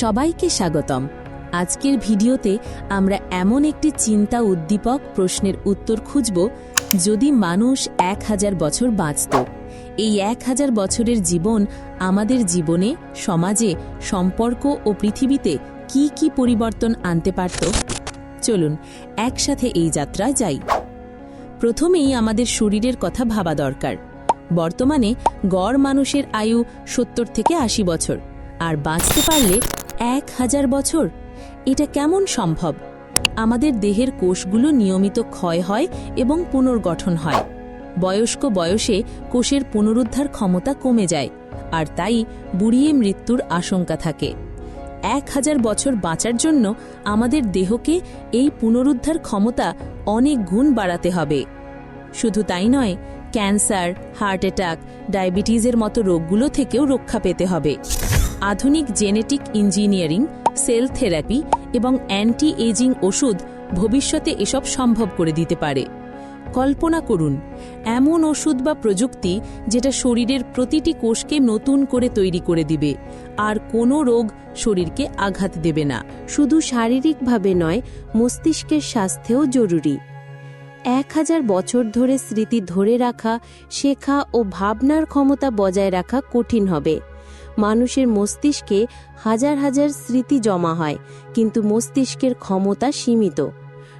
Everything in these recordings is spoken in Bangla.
সবাইকে স্বাগতম। আজকের ভিডিওতে আমরা এমন একটি চিন্তা উদ্দীপক প্রশ্নের উত্তর খুঁজব যদি মানুষ এক হাজার বছর বাঁচত। এই এক হাজার বছরের জীবন আমাদের জীবনে, সমাজে, সম্পর্ক ও পৃথিবীতে কি কি পরিবর্তন আনতে পারত? চলুন, একসাথে এই যাত্রায় যাই। প্রথমেই আমাদের শরীরের কথা ভাবা দরকার। বর্তমানে গড় মানুষের আয়ু সত্তর থেকে আশি বছর। আর বাঁচতে পারলে এক হাজার বছর? এটা কেমন সম্ভব? আমাদের দেহের কোষগুলো নিয়মিত ক্ষয় হয় এবং পুনর্গঠন হয়। বয়স্ক বয়সে কোষের পুনরুদ্ধার ক্ষমতা কমে যায়, আর তাই বুড়িয়ে মৃত্যুর আশঙ্কা থাকে। এক হাজার বছর বাঁচার জন্য আমাদের দেহকে এই পুনরুদ্ধার ক্ষমতা অনেক গুণ বাড়াতে হবে। শুধু তাই নয়, ক্যান্সার, হার্ট অ্যাটাক, ডায়াবেটিসের মতো রোগগুলো থেকেও রক্ষা পেতে হবে। আধুনিক জেনেটিক ইঞ্জিনিয়ারিং, সেল থেরাপি এবং অ্যান্টি এজিং ওষুধ ভবিষ্যতে এসব সম্ভব করে দিতে পারে। কল্পনা করুন, এমন ওষুধ বা প্রযুক্তি যেটা শরীরের প্রতিটি কোষকে নতুন করে তৈরি করে দিবে, আর কোনো রোগ শরীরকে আঘাত দেবে না। শুধু শারীরিকভাবে নয়, মস্তিষ্কের স্বাস্থ্যেও জরুরি। এক হাজার বছর ধরে স্মৃতি ধরে রাখা, শেখা ও ভাবনার ক্ষমতা বজায় রাখা কঠিন হবে। মানুষের মস্তিষ্কে হাজার হাজার স্মৃতি জমা হয়, কিন্তু মস্তিষ্কের ক্ষমতা সীমিত।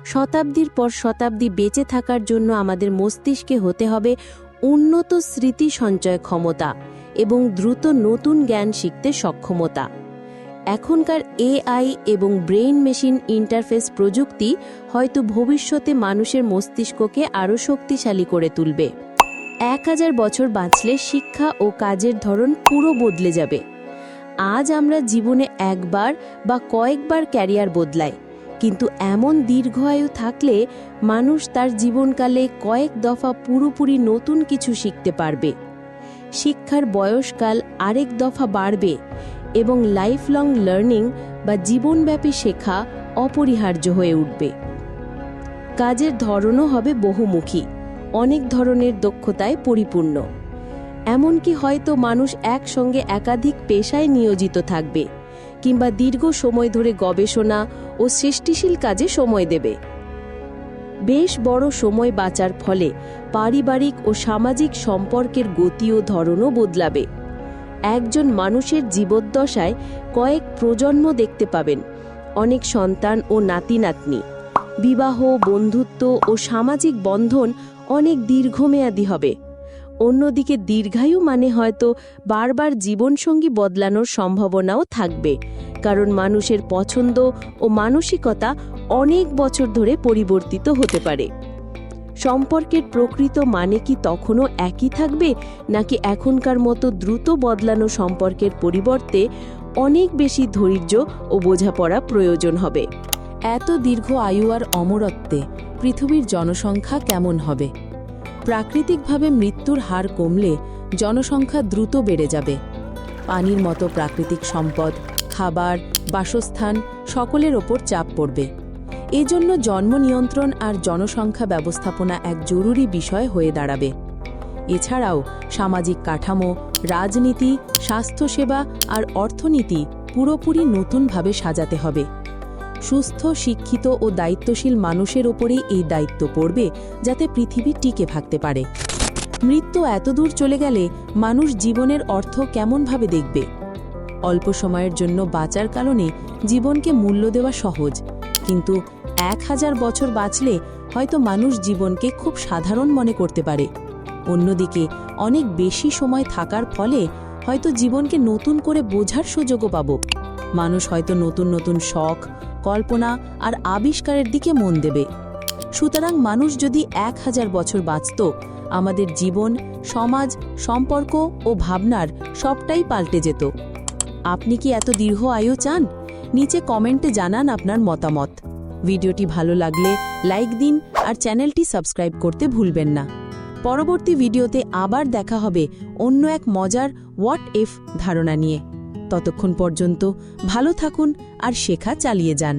শতাব্দীর পর শতাব্দী বেঁচে থাকার জন্য আমাদের মস্তিষ্কে হতে হবে উন্নত স্মৃতি সঞ্চয় ক্ষমতা এবং দ্রুত নতুন জ্ঞান শিখতে সক্ষমতা। এখনকার এআই এবং ব্রেইন মেশিন ইন্টারফেস প্রযুক্তি হয়তো ভবিষ্যতে মানুষের মস্তিষ্ককে আরও শক্তিশালী করে তুলবে। এক হাজার বছর বাঁচলে শিক্ষা ও কাজের ধরন পুরো বদলে যাবে। আজ আমরা জীবনে একবার বা কয়েকবার ক্যারিয়ার বদলাই, কিন্তু এমন দীর্ঘ আয়ু থাকলে মানুষ তার জীবনকালে কয়েক দফা পুরোপুরি নতুন কিছু শিখতে পারবে। শিক্ষার বয়সকাল আরেক দফা বাড়বে এবং লাইফ লং লার্নিং বা জীবনব্যাপী শেখা অপরিহার্য হয়ে উঠবে। কাজের ধরনও হবে বহুমুখী। অনেক ধরনের দক্ষতায় পরিপূর্ণ। এমনকি হয়তো মানুষ একসঙ্গে একাধিক পেশায় নিয়োজিত থাকবে, কিংবা দীর্ঘ সময় ধরে গবেষণা ও সৃষ্টিশীল কাজে সময় দেবে। বেশ বড় সময় বাঁচার ফলে পারিবারিক ও সামাজিক সম্পর্কের গতি ও ধরনও বদলাবে। একজন মানুষের জীবদ্দশায় কয়েক প্রজন্ম দেখতে পাবেন, অনেক সন্তান ও নাতি নাতনি বিবাহ, বন্ধুত্ব ও সামাজিক বন্ধন অনেক দীর্ঘমেয়াদী হবে। অন্যদিকে দীর্ঘায়ু মানে হয়তো বারবার জীবনসঙ্গী বদলানোর সম্ভাবনাও থাকবে, কারণ মানুষের পছন্দ ও মানসিকতা অনেক বছর ধরে পরিবর্তিত হতে পারে। সম্পর্কের প্রকৃত মানে কি তখনও একই থাকবে, নাকি এখনকার মতো দ্রুত বদলানো সম্পর্কের পরিবর্তে অনেক বেশি ধৈর্য ও বোঝাপড়া প্রয়োজন হবে? এত দীর্ঘ আয়ু আর অমরত্বে পৃথিবীর জনসংখ্যা কেমন হবে? প্রাকৃতিকভাবে মৃত্যুর হার কমলে জনসংখ্যা দ্রুত বেড়ে যাবে। পানির মতো প্রাকৃতিক সম্পদ, খাবার, বাসস্থান সকলের ওপর চাপ পড়বে। এজন্য জন্ম নিয়ন্ত্রণ আর জনসংখ্যা ব্যবস্থাপনা এক জরুরি বিষয় হয়ে দাঁড়াবে। এছাড়াও সামাজিক কাঠামো, রাজনীতি, স্বাস্থ্যসেবা আর অর্থনীতি পুরোপুরি নতুনভাবে সাজাতে হবে। সুস্থ, শিক্ষিত ও দায়িত্বশীল মানুষের ওপরেই এই দায়িত্ব পড়বে, যাতে পৃথিবী টিকে থাকতে পারে। মৃত্যু এতদূর চলে গেলে মানুষ জীবনের অর্থ কেমনভাবে দেখবে? অল্প সময়ের জন্য বাঁচার কারণে জীবনকে মূল্য দেওয়া সহজ, কিন্তু এক হাজার বছর বাঁচলে হয়তো মানুষ জীবনকে খুব সাধারণ মনে করতে পারে। অন্যদিকে, অনেক বেশি সময় থাকার ফলে হয়তো জীবনকে নতুন করে বোঝার সুযোগও পাব। মানুষ হয়তো নতুন নতুন শখ, কল্পনা আর আবিষ্কারের দিকে মন দেবে। সুতরাং মানুষ যদি এক হাজার বছর বাঁচত, আমাদের জীবন, সমাজ, সম্পর্ক ও ভাবনার সবটাই পাল্টে যেত। আপনি কি এত দীর্ঘ আয়ু চান? নিচে কমেন্টে জানান আপনার মতামত। ভিডিওটি ভালো লাগলে লাইক দিন আর চ্যানেলটি সাবস্ক্রাইব করতে ভুলবেন না। পরবর্তী ভিডিওতে আবার দেখা হবে অন্য এক মজার হোয়াট ইফ ধারণা নিয়ে। ততক্ষণ পর্যন্ত ভালো থাকুন আর শেখা চালিয়ে যান।